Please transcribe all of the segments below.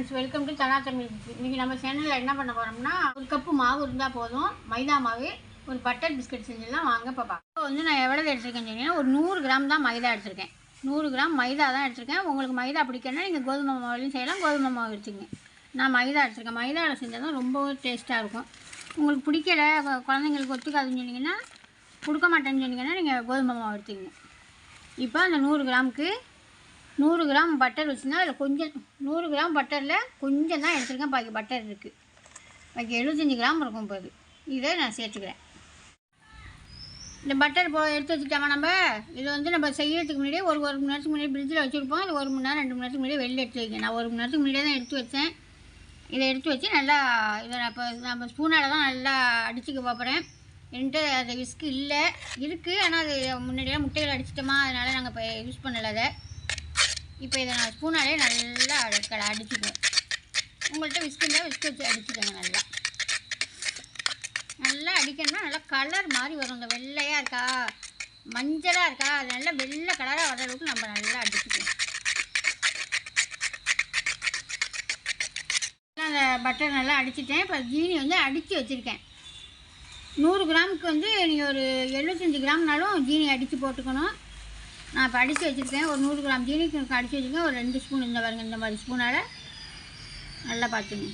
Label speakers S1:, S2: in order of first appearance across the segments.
S1: Friends welcome to Dhana Tamil இன்றைக்கி நம்ம சேனலில் என்ன பண்ண போகிறோம்னா ஒரு கப்பு மாவு இருந்தால் போதும். மைதா மாவு ஒரு பட்டர் பிஸ்கட் செஞ்சிடலாம். வாங்க பாப்பா. இப்போ வந்து நான் எவ்வளோ எடுத்துருக்கேன் சொன்னீங்கன்னா ஒரு நூறு கிராம் தான் மைதா எடுத்திருக்கேன். நூறு கிராம் மைதா தான் எடுத்திருக்கேன். உங்களுக்கு மைதா பிடிக்கணும்னா நீங்கள் கோதுமை மாவுலையும் செய்யலாம். கோதுமை மாவு எடுத்துங்க நான் மைதா எடுத்திருக்கேன். மைதாவில் செஞ்சால் தான் ரொம்பவும் டேஸ்ட்டாக இருக்கும். உங்களுக்கு பிடிக்கல குழந்தைங்களுக்கு ஒத்துக்காதுன்னு சொன்னீங்கன்னா கொடுக்க மாட்டேன்னு சொன்னீங்கன்னா நீங்கள் கோதுமை மாவு எடுத்துக்கங்க. இப்போ அந்த நூறு கிராமுக்கு நூறு கிராம் பட்டர் வச்சுருந்தா அதில் கொஞ்சம் நூறு கிராம் பட்டரில் கொஞ்சம் தான் எடுத்துருக்கேன். பாக்கி பட்டர் இருக்குது பாக்கி எழுபத்தஞ்சி கிராம் இருக்கும் இப்போ இதை நான் சேர்த்துக்கிறேன். இந்த பட்டர் போ எடுத்து வச்சுட்டோமா நம்ம? இது வந்து நம்ம செய்யறதுக்கு முன்னாடியே ஒரு ஒரு மணி நேரத்துக்கு முன்னாடி ஃப்ரிட்ஜில் வச்சுருப்போம். அது ஒரு மணி நேரம் ரெண்டு மணி நேரத்துக்கு முன்னாடியே வெளில எடுத்து வைக்கேன் நான் ஒரு மணி நேரத்துக்கு முன்னாடியே தான் எடுத்து வச்சேன். இதை எடுத்து வச்சு நல்லா இதை நான் இப்போ நம்ம ஸ்பூனால் தான் நல்லா அடிச்சுக்க பார்க்குறேன் என்கிட்ட அது விஸ்க்கு இல்லை. இருக்குது ஆனால் அது முன்னாடியெல்லாம் முட்டையில் அடிச்சிட்டோமா? அதனால் நாங்கள் இப்போ யூஸ் பண்ணலை அதை. இப்போ இதை நான் ஸ்பூனாலே நல்லா அடக்கலை அடிச்சுக்குவேன். உங்கள்கிட்ட விஸ்க் இருந்தால் விஸ்க் வச்சு அடிச்சுக்கோங்க நல்லா. நல்லா அடிக்கணும்னா நல்லா கலர் மாதிரி வரும். இந்த வெள்ளையாக இருக்கா? மஞ்சளாக இருக்கா? அது நல்லா வெள்ளை கலராக வர அளவுக்கு நம்ம நல்லா அடிச்சுக்குவோம் அந்த பட்டர் நல்லா அடிச்சிட்டேன். இப்போ ஜீனி வந்து அடித்து வச்சுருக்கேன். நூறு கிராமுக்கு வந்து நீங்கள் ஒரு எழுபத்தஞ்சி கிராம்னாலும் ஜீனி அடித்து போட்டுக்கணும். நான் இப்போ அடித்து வச்சுருக்கேன். ஒரு நூறு கிராம் ஜீனிக்கு அடித்து வச்சுருக்கேன். ஒரு ரெண்டு ஸ்பூன் இந்த பாருங்கள் இந்த மாதிரி ஸ்பூனால் நல்லா பார்த்துங்க.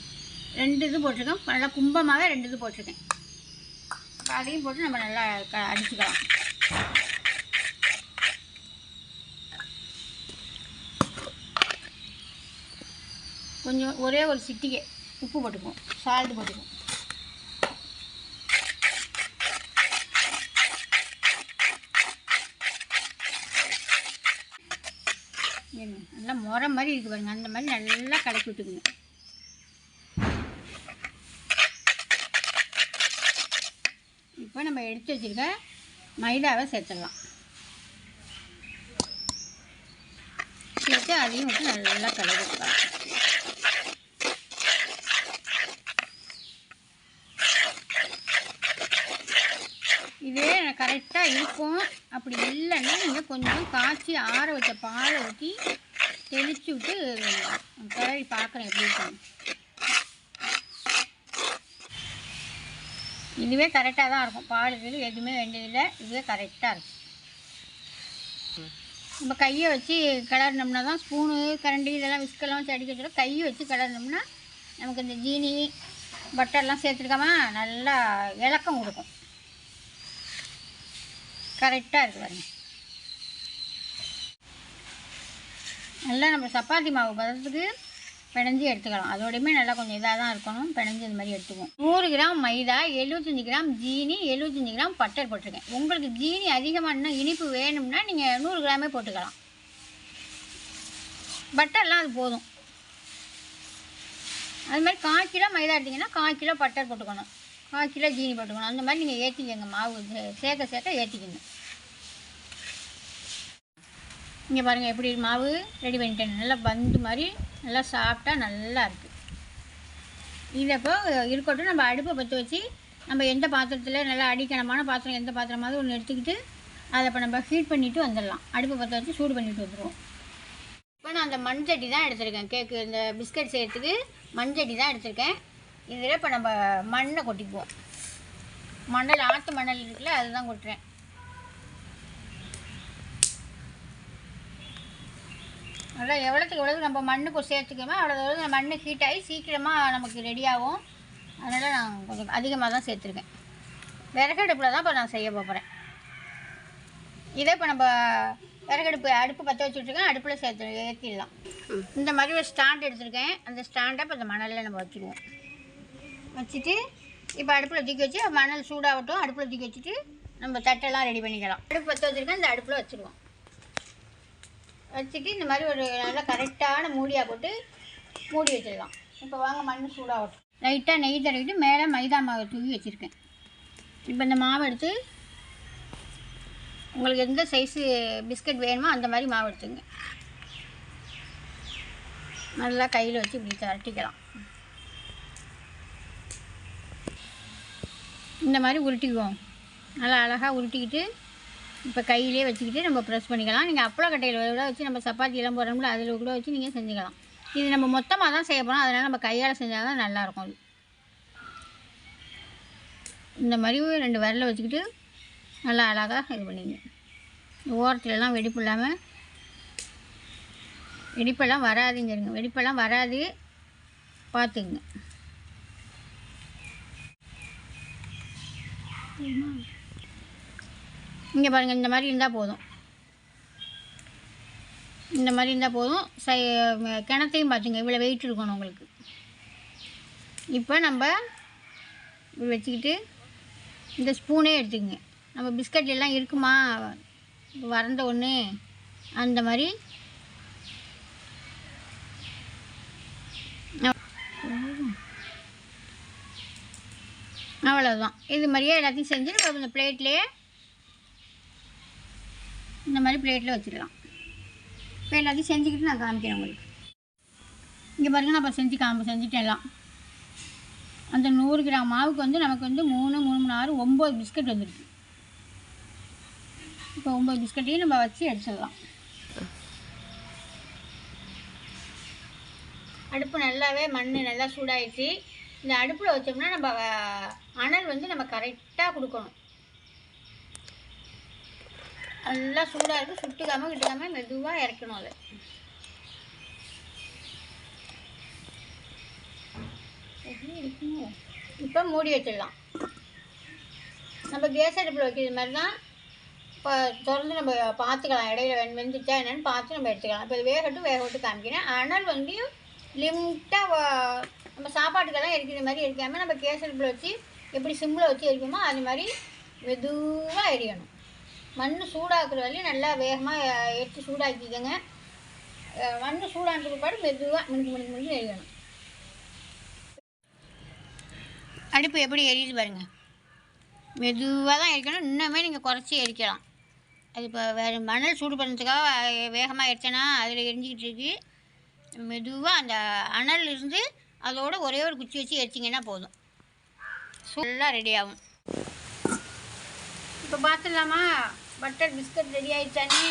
S1: ரெண்டு இது போட்டிருக்கேன். நல்லா கும்பமாகவே ரெண்டு இது போட்டிருக்கேன். அதையும் போட்டு நம்ம நல்லா க அடிச்சுக்கலாம். கொஞ்சம் ஒரே ஒரு சிட்டிகை. உப்பு போட்டுக்குவோம். சால்ட் போட்டுக்குவோம். நல்லா முறை மாதிரி இருக்குது பாருங்க. அந்த மாதிரி நல்லா கலக்கி விட்டுக்குங்க. இப்போ நம்ம எடுத்து வச்சிருக்க மைதாவை சேர்த்துடலாம். சேர்த்து அதையும் விட்டு நல்லா கலக்கி விட்டுக்கலாம் இதே கரெக்டாக இருக்கும். அப்படி இல்லைன்னா நீங்கள் கொஞ்சம் காய்ச்சி ஆற வச்ச பாலை ஊற்றி தெளித்து விட்டு கிளறி பார்க்குறேன் எப்படி இருக்கும் இதுவே கரெக்டாக தான் இருக்கும். பால் இது எதுவுமே வேண்டியதில்லை இதுவே கரெக்டாக இருக்கும். நம்ம கையை வச்சு கிளறினோம்னா தான் ஸ்பூனு கரண்டி இதெல்லாம் விஸ்கெல்லாம் வச்சு அடிக்க கையை வச்சு கிளறினோம்னா நமக்கு இந்த ஜீனி பட்டர்லாம் சேர்த்துருக்காம நல்லா இலக்கம் கொடுக்கும். கரெக்டாக இருக்குது பாருங்கள் நல்லா நம்ம சப்பாத்தி மாவு பதத்துக்கு பிணைஞ்சி எடுத்துக்கலாம். அதோடையுமே நல்லா கொஞ்சம் இதாக தான் இருக்கணும். பிணைஞ்சி இந்த மாதிரி எடுத்துக்குவோம். நூறு கிராம் மைதா எழுபத்தஞ்சி கிராம் ஜீனி எழுபத்தஞ்சி கிராம் பட்டர் போட்டிருக்கேன். உங்களுக்கு ஜீனி அதிகமாக இன்னும் இனிப்பு வேணும்னா நீங்கள் நூறு கிராமே போட்டுக்கலாம். பட்டர்லாம் அது போதும். அது மாதிரி கால் கிலோ மைதா எடுத்திங்கன்னா கால் கிலோ பட்டர் போட்டுக்கணும். கால் கிலோ ஜீனி போட்டுக்கணும். அந்த மாதிரி நீங்கள் ஏற்றிக்கங்க மாவு சேர்க்க சேர்க்க ஏற்றிக்கணும் இங்கே பாருங்கள் எப்படி மாவு ரெடி பண்ணிட்டேன். நல்லா பந்து மாதிரி நல்லா சாப்பிட்டா நல்லா இருக்குது இதை இருக்கட்டும் நம்ம அடுப்பை பற்ற வச்சு நம்ம எந்த பாத்திரத்தில் நல்லா அடிக்கணமான பாத்திரம் எந்த பாத்திரமாவது ஒன்று எடுத்துக்கிட்டு அதை இப்போ நம்ம ஹீட் பண்ணிவிட்டு வந்துடலாம். அடுப்பை பற்ற வச்சு சூடு பண்ணிவிட்டு வந்துடுவோம் இப்போ நான் அந்த மண்சட்டி தான் எடுத்திருக்கேன். கேக்கு இந்த பிஸ்கட் செய்கிறதுக்கு மண்சட்டி தான் எடுத்திருக்கேன். இதில் இப்போ நம்ம மண்ணை கொட்டிக்குவோம். மணல் ஆற்று மணல் இருக்குல்ல அதுதான் கொட்டுறேன். அதான் எவ்வளோத்துக்கு எவ்வளோ நம்ம மண்ணுக்கு சேர்த்துக்கோமோ அவ்வளோ எவ்வளோ மண் ஹீட் ஆகி சீக்கிரமாக நமக்கு ரெடியாகும் அதனால் நான் கொஞ்சம் அதிகமாக தான் சேர்த்துருக்கேன். விறகடுப்பில் தான் இப்போ நான் செய்ய போகிறேன் இதே இப்போ நம்ம விறகடுப்பு அடுப்பு பற்ற வச்சுட்ருக்கேன் அடுப்பில் சேர்த்து ஏற்றிடலாம் இந்த மாதிரி ஒரு ஸ்டாண்ட் எடுத்திருக்கேன். அந்த ஸ்டாண்டை இப்போ இந்த மணலில் நம்ம வச்சுருவோம் வச்சுட்டு இப்போ அடுப்பில் தூக்கி வச்சு மணல் சூடாகட்டும் அடுப்பில் தூக்கி வச்சுட்டு நம்ம தட்டெல்லாம் ரெடி பண்ணிக்கலாம். அடுப்பு பற்ற வச்சுருக்கேன் இந்த அடுப்பில் வச்சுருவோம். வச்சுட்டு இந்த மாதிரி ஒரு நல்ல கரெக்டான மூடியாக போட்டு மூடி வச்சிடலாம். இப்போ வாங்க மண் சூடாகட்டும். லைட்டாக நெய் தடவிட்டு மேலே மைதா மாவை தூவி வச்சுருக்கேன். இப்போ இந்த மாவு எடுத்து உங்களுக்கு எந்த சைஸு பிஸ்கட் வேணுமோ அந்த மாதிரி மாவு எடுத்துங்க. நல்லா கையில் வச்சு இப்படி தரட்டிக்கலாம் இந்த மாதிரி உருட்டிக்குவோம். நல்லா அழகாக உருட்டிக்கிட்டு இப்போ கையிலே வச்சுக்கிட்டு நம்ம ப்ரெஸ் பண்ணிக்கலாம். நீங்கள் அப்பளக்கட்டையில் கூட வச்சு நம்ம சப்பாத்தியெல்லாம் போடுறோம்ல அதில் கூட வச்சு நீங்கள் செஞ்சுக்கலாம். இது நம்ம மொத்தமாக தான் செய்ய போகிறோம் அதனால் நம்ம கையால் செஞ்சால் தான் நல்லாயிருக்கும் அது இந்த மாதிரி ரெண்டு விரல வச்சுக்கிட்டு நல்லா அழகாக இது பண்ணிங்க. ஓரத்துலலாம் வெடிப்பு இல்லாமல் வெடிப்பெல்லாம் வராதுங்கிறங்க வெடிப்பெல்லாம் வராது. பார்த்துங்க இங்கே பாருங்கள் இந்த மாதிரி இருந்தால் போதும். இந்த மாதிரி இருந்தால் போதும். சை கிணத்தையும் பார்த்துங்க இவ்வளோ வெயிட் இருக்கணும் உங்களுக்கு. இப்போ நம்ம வச்சுக்கிட்டு இந்த ஸ்பூனே எடுத்துக்கங்க. நம்ம பிஸ்கட் எல்லாம் இருக்குமா? வறந்த ஒன்று அந்த மாதிரி. அவ்வளோதான் இது மாதிரியே எல்லாத்தையும் செஞ்சு நம்ம இந்த பிளேட்லேயே இந்த மாதிரி பிளேட்டில் வச்சுக்கலாம் இப்போ எல்லாத்தையும் செஞ்சுக்கிட்டு நான் காமிக்கிறேன் உங்களுக்கு. இங்கே பாருங்க நான் இப்போ செஞ்சு காமி செஞ்சுட்டேன் எல்லாம் அந்த நூறு கிராம் மாவுக்கு வந்து நமக்கு வந்து மூணு மூணு மூணு ஆறு ஒம்பது பிஸ்கட் வந்துருக்கு. இப்போ ஒம்பது பிஸ்கட்டையும் நம்ம வச்சு எடுத்துடலாம். அடுப்பு நல்லாவே மண் நல்லா சூடாயிடுச்சு. இந்த அடுப்பில் வச்சோம்னா நம்ம அனல் வந்து நம்ம கரெக்டாக கொடுக்கணும். நல்லா சூடாக இருக்குது சுட்டுக்காமல் கிட்டுக்காமல் மெதுவாக இறக்கணும் அதை. இப்போ மூடி வச்சிடலாம். நம்ம கேஸ் அடுப்பில் வைக்கிறது மாதிரி தான் இப்போ திறந்து நம்ம பார்த்துக்கலாம். இடையில வெந்துச்சா என்னென்னு பார்த்து நம்ம எடுத்துக்கலாம். இப்போ இது வேகட்டும் வேகட்டும் காமிக்கிறேன். அனல் வந்து லிமிட்டாக நம்ம சாப்பாட்டுக்கெல்லாம் எரிக்கிற மாதிரி எரிக்காமல் நம்ம கேஸ் அடுப்பில் வச்சு எப்படி சிம்மில் வச்சு எரிக்குமோ அது மாதிரி மெதுவாக எரியணும். மண் சூடாக்குற வரையும் நல்லா வேகமாக எடுத்து சூடாக்கிக்கோங்க. மண் சூடான பிற்பாடு மெதுவாக மினுக்கு மினுக்கு மினுக்கு எரியணும். அடுப்பு எப்படி எரியுது பாருங்கள் மெதுவாக தான் எரிக்கணும். இன்னுமே நீங்கள் குறைச்சி எரிக்கலாம். அது இப்போ வேறு மணல் சூடு பண்ணுறதுக்காக வேகமாக எரிச்சேன்னா அதில் எரிஞ்சிக்கிட்டு இருக்கு. மெதுவாக அந்த அனல் இருந்து அதோட ஒரே ஒரு குச்சி வச்சு எரிச்சிங்கன்னா போதும். ஃபுல்லாக ரெடி ஆகும். இப்போ பார்த்துடலாமா பட்டர் பிஸ்கட் ரெடி ஆயிடுச்சானே?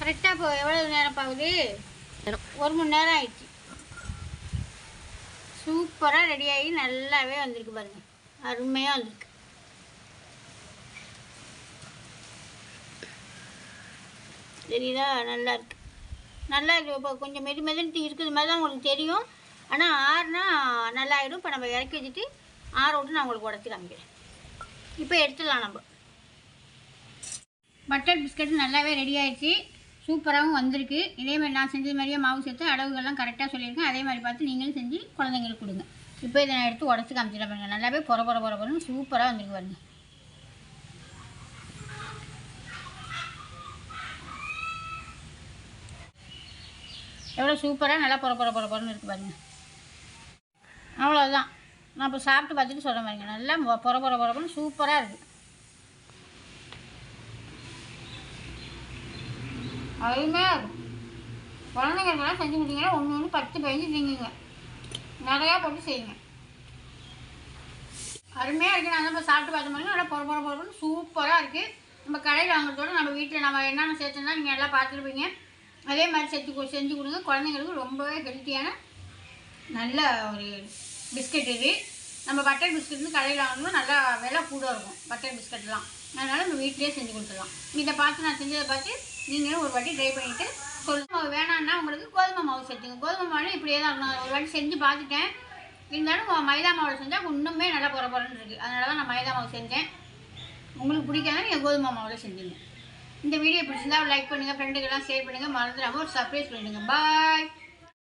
S1: கரெக்டாக இப்போ எவ்வளோ நேரம் ஆகுது? ஒரு மணி நேரம் ஆயிடுச்சு. சூப்பராக ரெடி ஆகி நல்லாவே வந்திருக்கு பாருங்க. அருமையாக வந்திருக்கு. தெரியுதா? நல்லா இருக்கு. நல்லா இருக்கு. இப்போ கொஞ்சம் மெது மெதுன்னு இருக்கிறது மாதிரி தான் உங்களுக்கு தெரியும். ஆனால் ஆறுனா நல்லா ஆகிடும் இப்போ நம்ம இறக்கி வச்சுட்டு ஆற விட்டு நான் உங்களுக்கு உடச்சி காமிக்கிறேன். இப்போ எடுத்துடலாம் நம்ம. பட்டர் பிஸ்கட் நல்லாவே ரெடி ஆயிடுச்சு. சூப்பராகவும் வந்திருக்கு. இதே மாதிரி நான் செஞ்சது மாதிரியே மாவு சேர்த்து அளவுகள்லாம் கரெக்டாக சொல்லியிருக்கேன். அதே மாதிரி பார்த்து நீங்களும் செஞ்சு குழந்தைங்களுக்கு கொடுங்க. இப்போ இதை நான் எடுத்து உடச்சி காமிச்சிடலாம் பாருங்க. நல்லாவே பொற பொற பொற பொறன்னு சூப்பராக வந்துருக்கு பாருங்க. எவ்வளோ சூப்பராக நல்லா பொற பொற பொற பொறன்னு இருக்கு பாருங்க. அவ்வளோதான் நான் இப்போ சாப்பிட்டு பார்த்துட்டு சொல்கிறேன் பாருங்க. நல்லா பொற பொற பொற சூப்பராக இருக்குது அருமையாக இருக்கும். குழந்தைங்களுக்கெல்லாம் செஞ்சு கொடுத்தீங்கன்னா ஒன்று ஒன்று பத்து பதிஞ்சு திங்குங்க நிறையா போட்டு செய்யுங்க. அருமையாக இருக்குது நான் நம்ம சாப்பிட்டு பார்த்த மாதிரி நல்லா பொற பொற பொறன்னு சூப்பராக இருக்குது நம்ம கடையில் வாங்குறதோட நம்ம வீட்டில் நம்ம என்னென்ன சேர்த்துனா நீங்கள் எல்லாம் பார்த்துருப்பீங்க அதே மாதிரி செஞ்சு கொடு- செஞ்சு கொடுங்க. குழந்தைங்களுக்கு ரொம்பவே ஹெல்த்தியான நல்ல ஒரு பிஸ்கட் இது. நம்ம பட்டர் பிஸ்கட்னு கடையில் வாங்கணும் நல்லா விலை கூட இருக்கும். பட்டர் பிஸ்கட்லாம் அதனால் நம்ம வீட்டிலேயே செஞ்சு கொடுத்துடலாம். இதை பார்த்து நான் செஞ்சதை பார்த்து நீங்களும் ஒரு வாட்டி ட்ரை பண்ணிவிட்டு சொல்லுங்கள் மாவு வேணான்னா உங்களுக்கு கோதுமை மாவு செஞ்சுங்க. கோதுமை மாவு இப்படியே தான் நான் ஒரு வாட்டி செஞ்சு பார்த்துட்டேன். இருந்தாலும் மைதா மாவில் செஞ்சால் இன்னுமே நல்லா பொற பொறன்னு இருக்குது அதனால தான் நான் மைதா மாவு செஞ்சேன். உங்களுக்கு பிடிக்காத நீங்கள் கோதுமை மாவில் செஞ்சுங்க. இந்த வீடியோ பிடிச்சிருந்தா லைக் பண்ணுங்கள் ஃப்ரெண்டுக்கெல்லாம் ஷேர் பண்ணுங்கள் மறந்துடாமல் ஒரு சர்ப்ரைஸ் பண்ணிடுங்க. பாய்